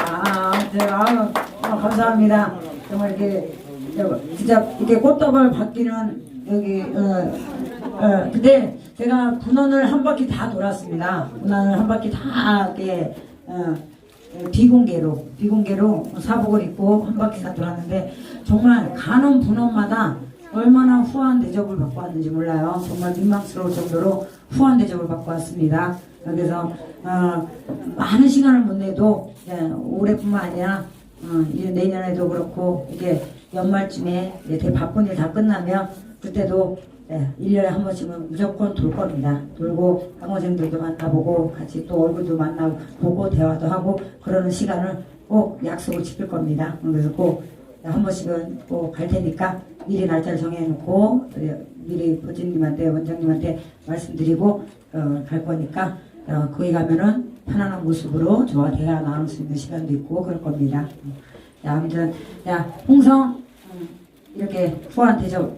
아, 네, 아, 감사합니다. 정말 이렇게 저, 진짜 이렇게 꽃다발 받기는 여기 어, 어, 근데 제가 분원을 한 바퀴 다 돌았습니다. 분원을 한 바퀴 다 이렇게 어, 비공개로 비공개로 사복을 입고 한 바퀴 다 돌았는데 정말 가는 분원마다 얼마나 후한 대접을 받고 왔는지 몰라요. 정말 민망스러울 정도로 후한 대접을 받고 왔습니다. 그래서 어, 많은 시간을 못 내도 예, 올해뿐만 아니라 어, 이제 내년에도 그렇고 이게 연말쯤에 이제 바쁜 일 다 끝나면 그때도 예, 1년에 한 번씩은 무조건 돌 겁니다. 돌고 학원생들도 만나보고 같이 또 얼굴도 만나보고 대화도 하고 그러는 시간을 꼭 약속을 지킬 겁니다. 그래서 꼭 한 번씩은 꼭 갈 테니까 미리 날짜를 정해놓고 예, 미리 보진님한테 원장님한테 말씀드리고 어, 갈 거니까 어, 거기 가면은 편안한 모습으로 저와 대화 나눌 수 있는 시간도 있고 그럴 겁니다. 야, 아무튼 야 홍성 음, 이렇게 후한 대접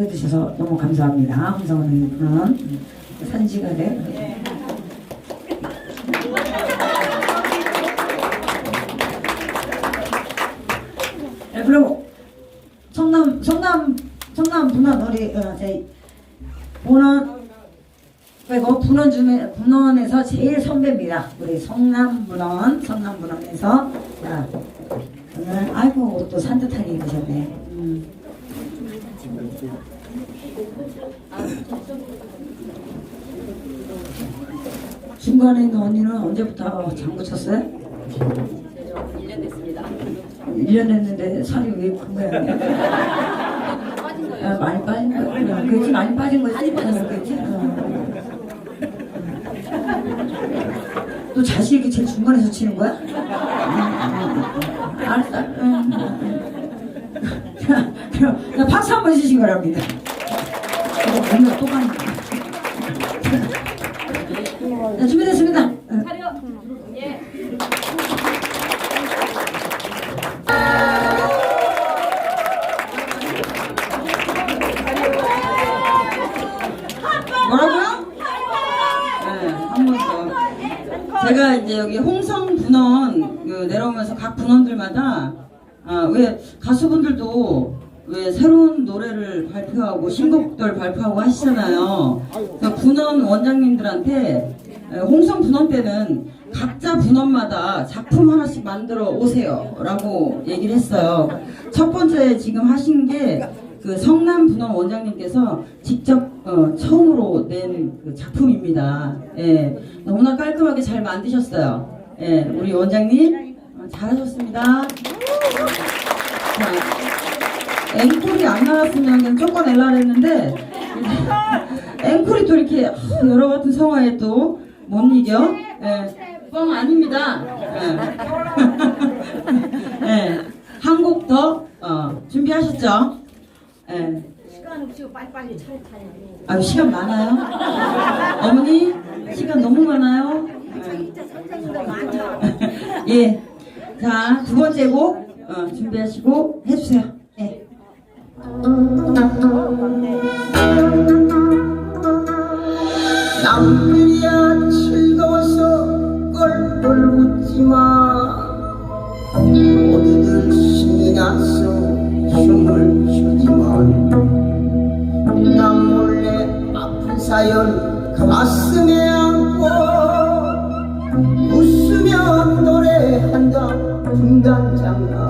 해주셔서 너무 감사합니다. 홍성 언니는 음, 사진 찍어야 돼. 네, 그리고 성남 성남 성남 분원 우리 어, 제 분원 그리고 분원 중에 분원에서 제일 선배입니다. 우리 성남 분원 성남 분원에서 자 오늘 아이고 또 산뜻하게 입으셨네. 음. 중간에 있는 언니는 언제부터 장구 쳤어요? 1년 됐습니다. 1년 했는데 살이 왜큰 거야? 빠진 거예요. 아, 많이 빠진 거야. 그렇지, 많이 빠진 거지. 많이 빠졌어요. 그렇지? 어. 또 자식 이렇게 제일 중간에서 치는 거야? 음, 음, 음. 알았어. 박수 한번 주시기 바랍니다. 어, 뭔가 또 가는. 자, 준비됐습니다. 네. 제가 이제 여기 홍성 분원 그 내려오면서 각 분원들마다 아, 왜 가수분들도 왜 새로운 노래를 발표하고 신곡들 발표하고 하시잖아요. 그래서 분원 원장님들한테 에, 홍성 분원 때는 각자 분원마다 작품 하나씩 만들어 오세요. 라고 얘기를 했어요. 첫 번째 지금 하신 게 그 성남 분원 원장님께서 직접 어, 처음으로 낸 그 작품입니다. 예, 너무나 깔끔하게 잘 만드셨어요. 예, 우리 원장님 어, 잘하셨습니다. 자, 앵콜이 안 나왔으면 조건 엘라 했는데 앵콜이 또 이렇게 여러 같은 성화에 또 못 이겨. 예, 뻥 아닙니다. 예. 예, 한곡 더 어, 준비하셨죠? 예. 시간 없이 빨리빨리 차례 타야 아 시간 많아요? 어머니 시간 너무 많아요? 진짜 선생님들 많죠. 예. 자, 두 번째 곡 어, 준비하시고 해주세요. 예. 남들이야 즐거워서 껄껄 웃지마. 모두들 신이 나서 춤을 추지만 남 몰래 아픈 사연 가슴에 안고 웃으며 노래한다. 분단장하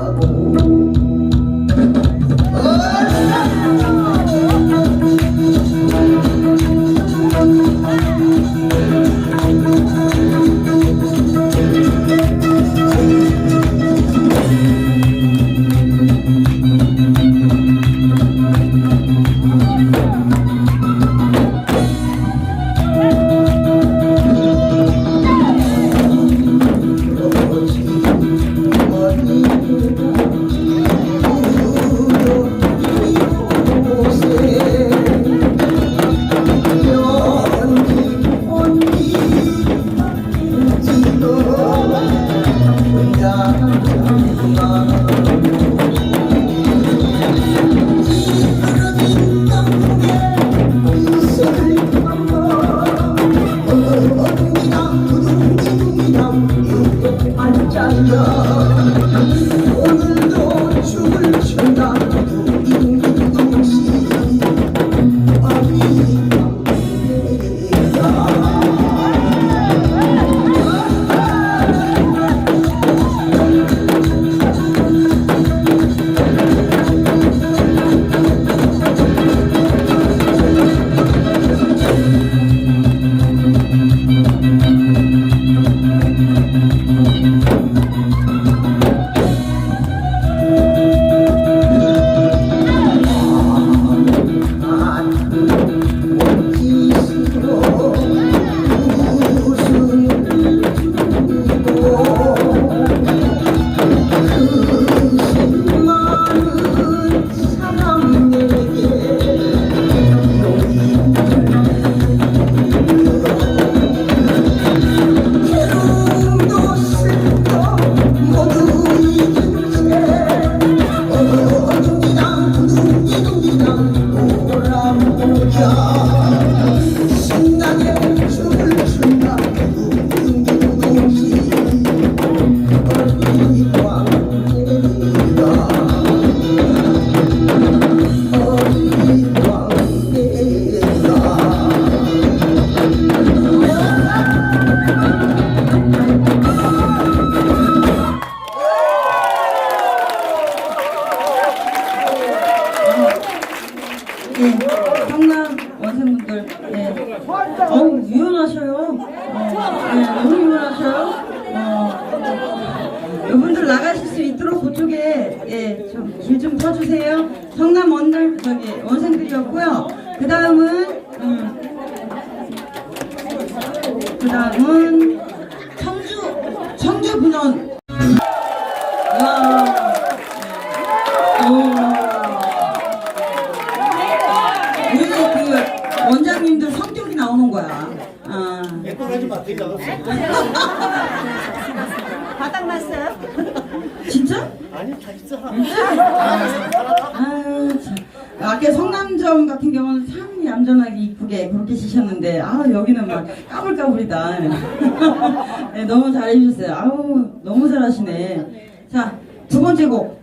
막 까불까불이다. 네, 너무 잘해주셨어요. 아우, 너무 잘하시네. 자, 두 번째 곡.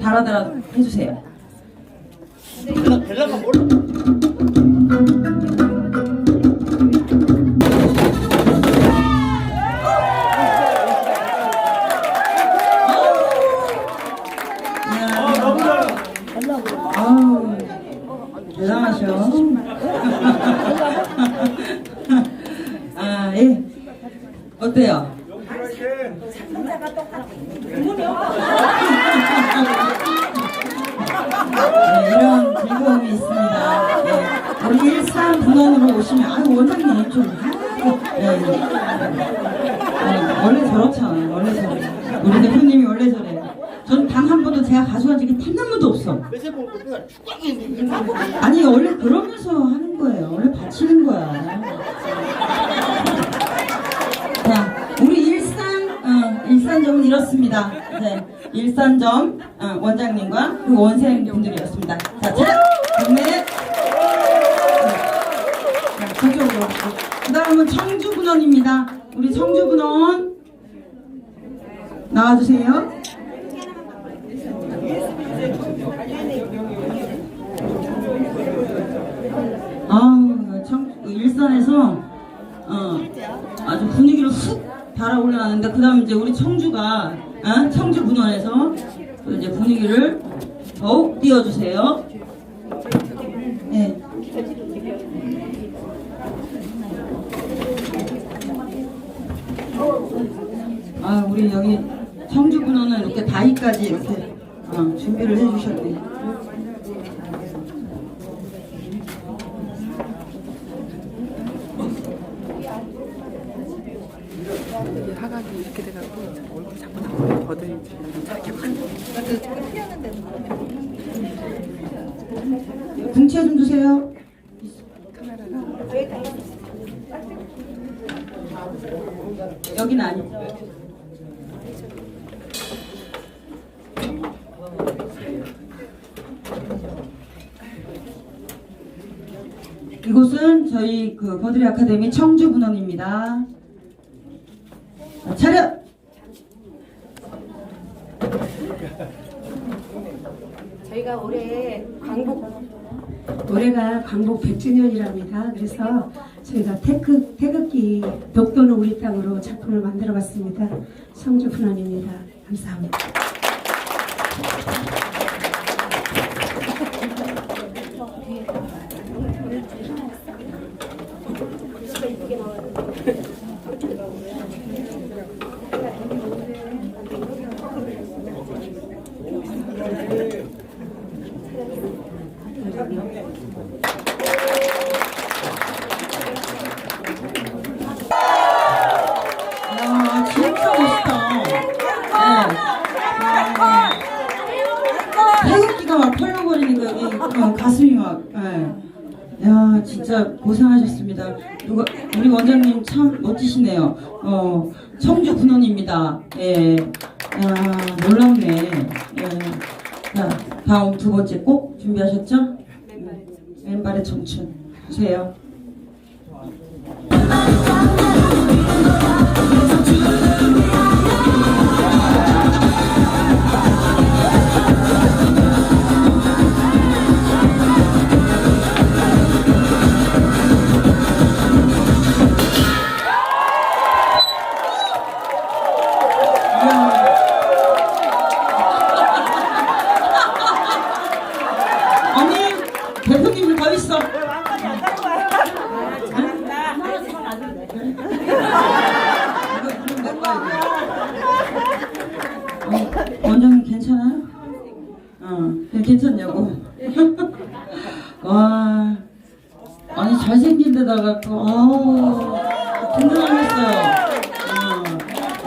달아달아 해주세요. 몰라. 아, 너무 잘해. 아우, 대단하셔. 아, 예. 어때요? 네, 이런 즐거움이 있습니다. 예. 우리 일산 분원으로 오시면, 아유, 원장님, 좀, 아이고, 예. 예, 원래 저렇잖아, 원래 저래. 우리 대표님이 원래 저래. 전 단 한 번도 제가 가져간 적이 단 한 번도 없어. 아니 원래 그러면서 일산점 어, 원장님과 그 원생 분들이었습니다. 자, 차렷. 네. 자, 저쪽으로. 그 다음은 청주분원입니다. 우리 청주분원 나와주세요. 아우, 청, 일산에서 어, 아주 분위기를 훅 달아올려놨는데 그 다음 이제 우리 청주가 어? 청주 분원에서 또 이제 분위기를 더욱 띄워주세요. 네. 아 우리 여기 청주 분원은 이렇게 다이까지 이렇게 어, 준비를 해주셨네. 이게 하각이 이렇게 돼갖고 얼굴이 자꾸 확 궁채 좀 주세요. 여기는 아니고. 이곳은 저희 그 버드리 아카데미 청주 분원입니다. 자, 차렷! 저희가 올해 광복 올해가 광복 100주년이랍니다. 그래서 저희가 태극, 태극기 독도는 우리 땅으로 작품을 만들어 봤습니다. 성주 분원입니다. 감사합니다. 야, 진짜 멋있다. 네. 태극기가 막 펄럭거리니까 여기 어, 가슴이 막. 예. 야, 진짜 고생하셨습니다. 누가 우리 원장님 참 멋지시네요. 어, 청주 군원입니다. 예. 야, 놀랍네. 예. 자, 다음 두 번째 꼭 준비하셨죠? 왼발의 보세요.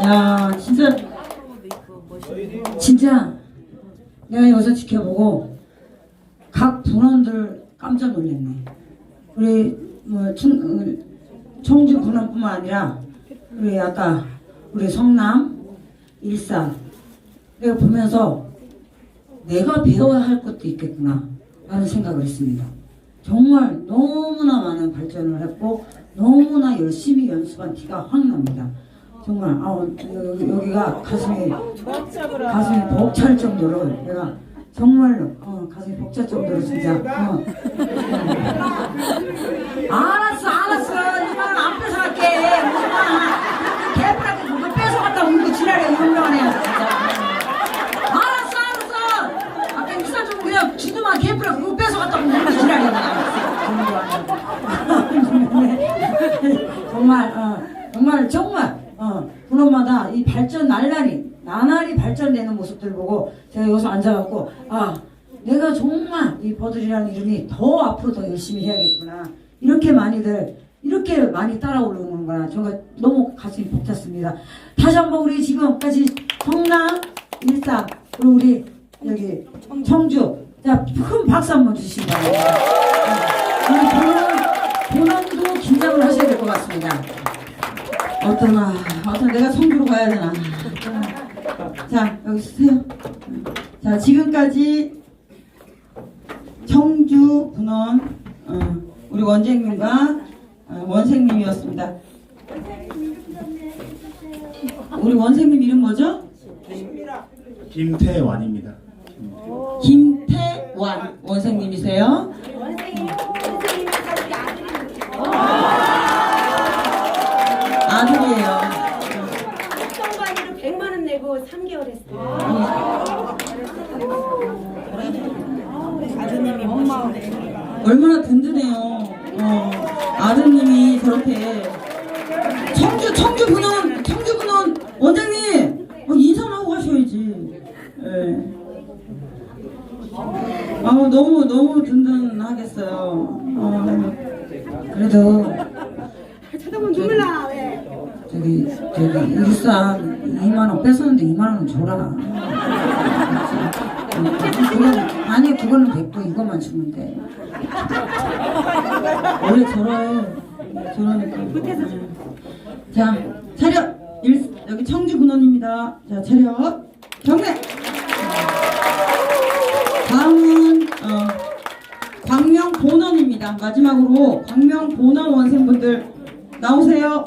야, 진짜 진짜 내가 여기서 지켜보고 각 분원들 깜짝 놀랐네. 우리 뭐 충, 어, 청주 분원뿐만 아니라 우리 아까 우리 성남, 일산 내가 보면서 내가 배워야 할 것도 있겠구나 라는 생각을 했습니다. 정말 너무나 많은 발전을 했고 너무나 열심히 연습한 티가 확 납니다. 정말 아, 여기, 여기가 가슴이 가슴이 벅찰 정도로 내가 정말로 어, 가슴이 벅찰 정도로 진짜 어. 알았어 알았어. 이만 안 뺏어갈게 개뿔하게 그거 뺏어갔다고 이거 지랄해 이런명하네 진짜 알았어 알았어. 아까 인사 좀 그냥 주도만 개뿔하게 그거 뺏어갔다고 이거 지랄해 정말 어, 정말 정말 어, 분원마다 이 발전 날라리 나날이 발전되는 모습들 보고 제가 여기서 앉아갖고 아 내가 정말 이 버들이라는 이름이 더 앞으로 더 열심히 해야겠구나. 이렇게 많이들 이렇게 많이 따라오는구나 정말 너무 가슴이 벅찼습니다. 다시 한번 우리 지금까지 성남 일산 그리고 우리 여기 청주. 자큰 박수 한번 주시기 바랍니다. 네. 본원 본원도 긴장을 하셔야 될 것 같습니다 어떠나 어떤 내가 청주로 가야 되나 자 여기 쓰세요 자 지금까지 청주 분원 어, 우리 원장님과 어, 원생님이었습니다 우리 원생님 이름 뭐죠? 김태완입니다. 김태완 원생님이세요 얼마나 든든해요. 어, 아드님이 저렇게 청주 청주 분원 청주 분원 원장님 어, 인사는 하고 가셔야지. 예. 아우 너무 너무 든든하겠어요. 어, 그래도 쳐다보면 눈물 나, 왜? 저기 저기 일산 2만 원 뺏었는데 2만 원은 줘라. 그건, 아니 그거는 됐고 이것만 주면 돼. 원래 저래 저러니까. 음. 자 차렷 일, 여기 청주 분원입니다. 자 차렷 경례. 다음은 어, 광명 본원입니다. 마지막으로 광명 본원 원생분들 나오세요.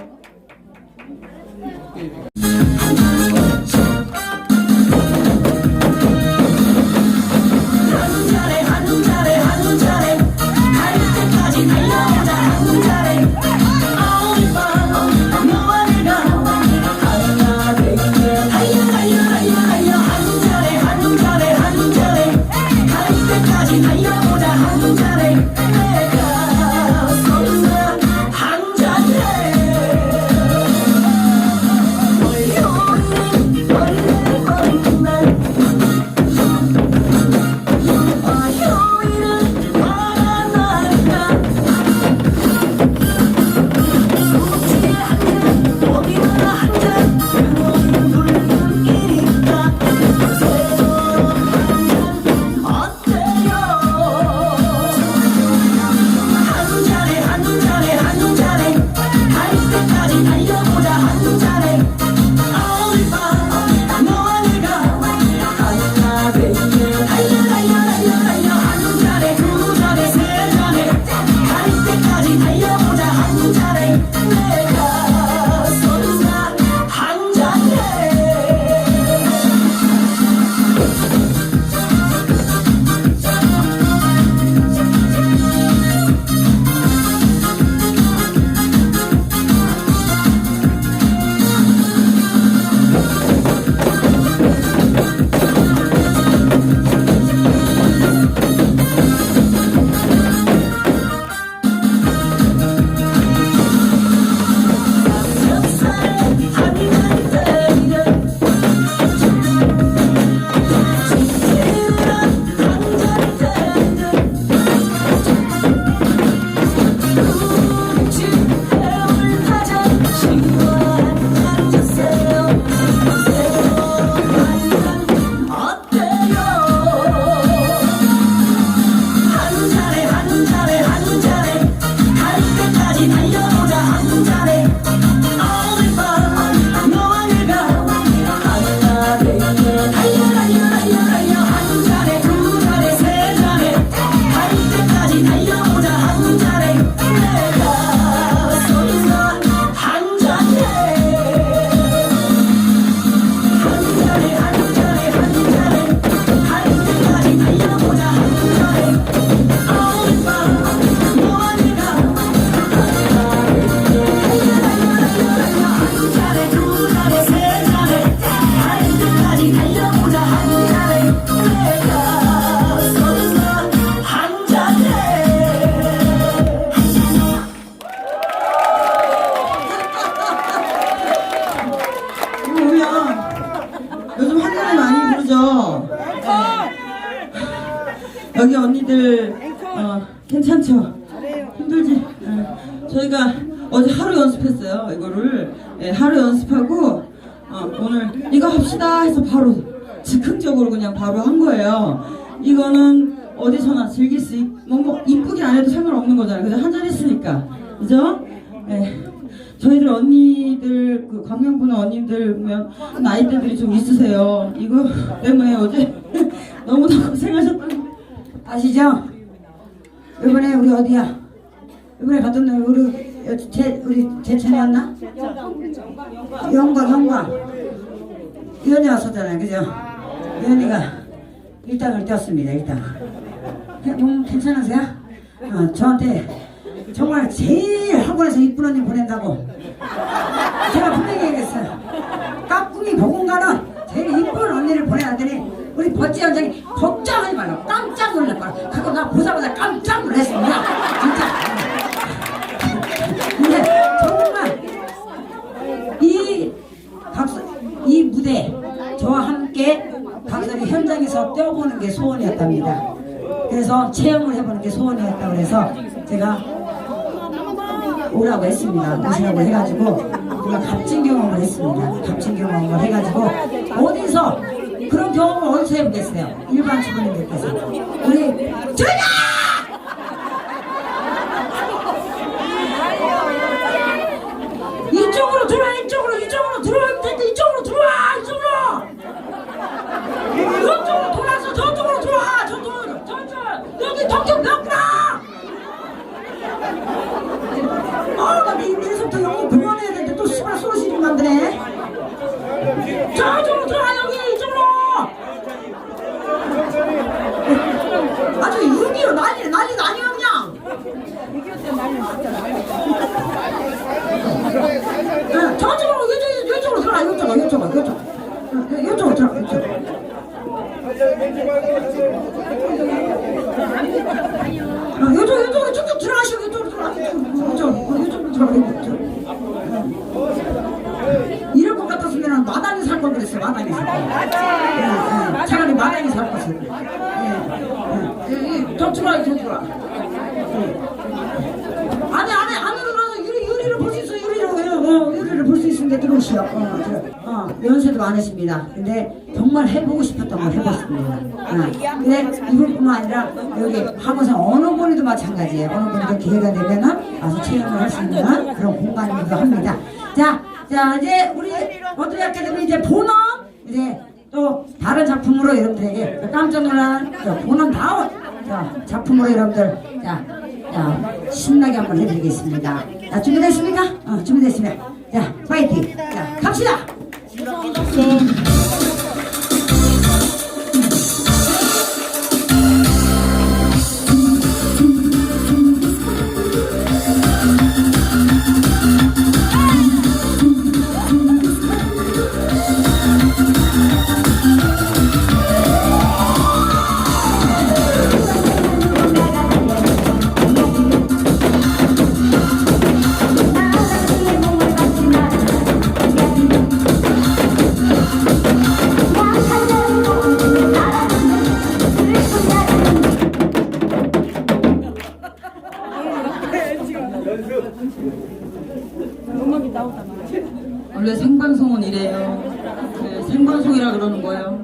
저희들 언니들 그 광명분 언니들 보면 나이대들이 좀 있으세요 이거 때문에 어제 너무나 고생하셨다고 아시죠? 이번에 우리 어디야? 이번에 갔던 날 우리 제 우리 제천이었나? 영광 영광 이현이 왔었잖아요, 그죠? 이현이가 일당을 떼었습니다, 일당. 음, 괜찮으세요? 어, 저한테 정말 제일 학원에서 이쁜 언니 보낸다고 제가 분명히 얘기했어요. 깍꿍이 보건가는 제일 이쁜 언니를 보내놨더니 우리 버찌 원장이 걱정하지 말라고 깜짝 놀랄 거라. 그거 나 보자마자 깜짝 놀랐습니다. 진짜. 근데 정말 이 박수 이 무대 저와 함께 박사리 현장에서 떼어보는 게 소원이었답니다. 그래서 체험을 해보는 게 소원이었다고 해서 제가 오라고 했습니다. 오시라고 해가지고 우리가 값진 경험을 했습니다. 값진 경험을 해가지고 어디서 그런 경험을 어디서 해보겠어요? 일반 주부님들께서 우리 전화! 이쪽 이쪽으로 들어가시고 이쪽으로 들어가 이쪽으로 이쪽 어, 이쪽으로 들어가 이쪽. 이럴 것 같았으면 마당에 살 걸 그랬어 마당에 살 걸. 예, 예. 차라리 마당에 살 것을. 예, 예. 저 들어와 저 들어와. 예. 안에 안에 안으로 유리 유리를 볼 수 있어 유리를 어, 유리를 볼 수 있으니까 들어오시오. 어. 어, 연세도 많으십니다. 근데 정말 해보고 싶었던 걸 해봤습니다. 어. 근데 이분뿐만 아니라 여기 학원상 어느 분이도 마찬가지예요. 어느 분도 기회가 되면은 와서 체험을 할 수 있는 그런 공간이기도 합니다. 자, 자 이제 우리 어떻게 되면 이제 본업 이제 또 다른 작품으로 여러분들에게 깜짝 놀란 저 본업 다운 자, 작품으로 여러분들 자, 자 신나게 한번 해드리겠습니다. 자 준비됐습니까? 어, 준비됐으면 자 파이팅. 자 갑시다. 원래 생방송은 이래요. 네, 생방송이라 그러는 거예요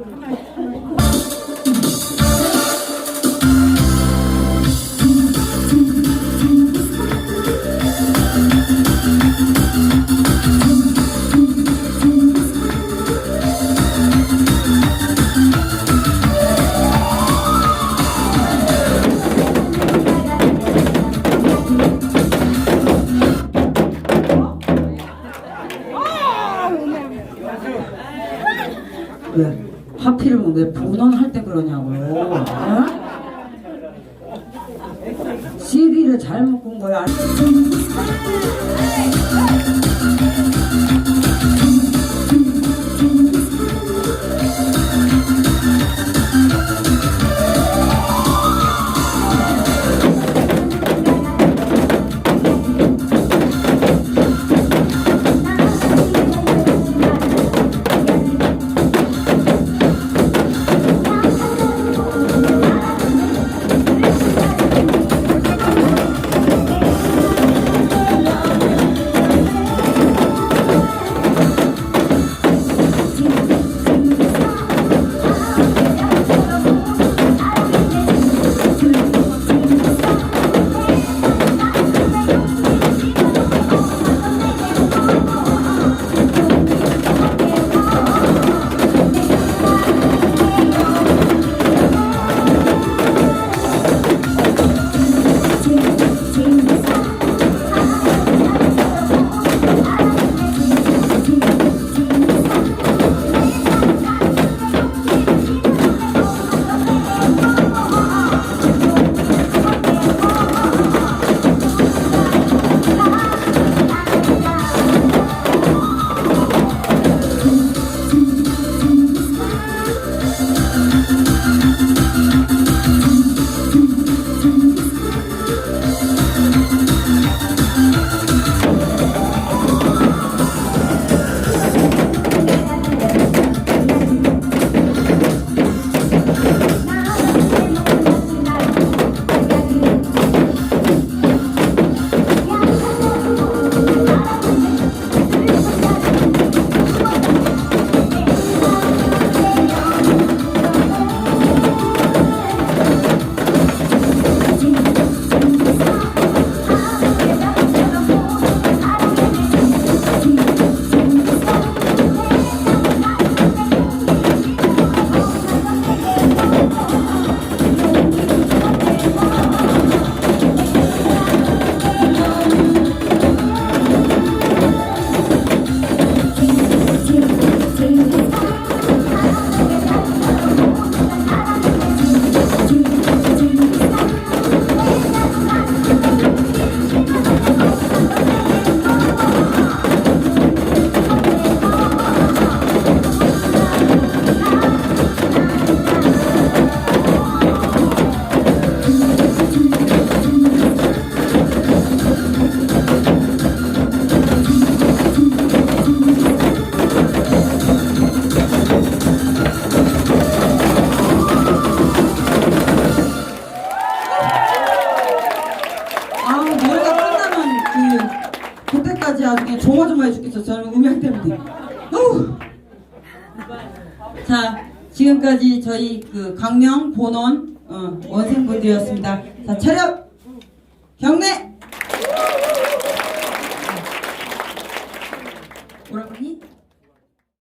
강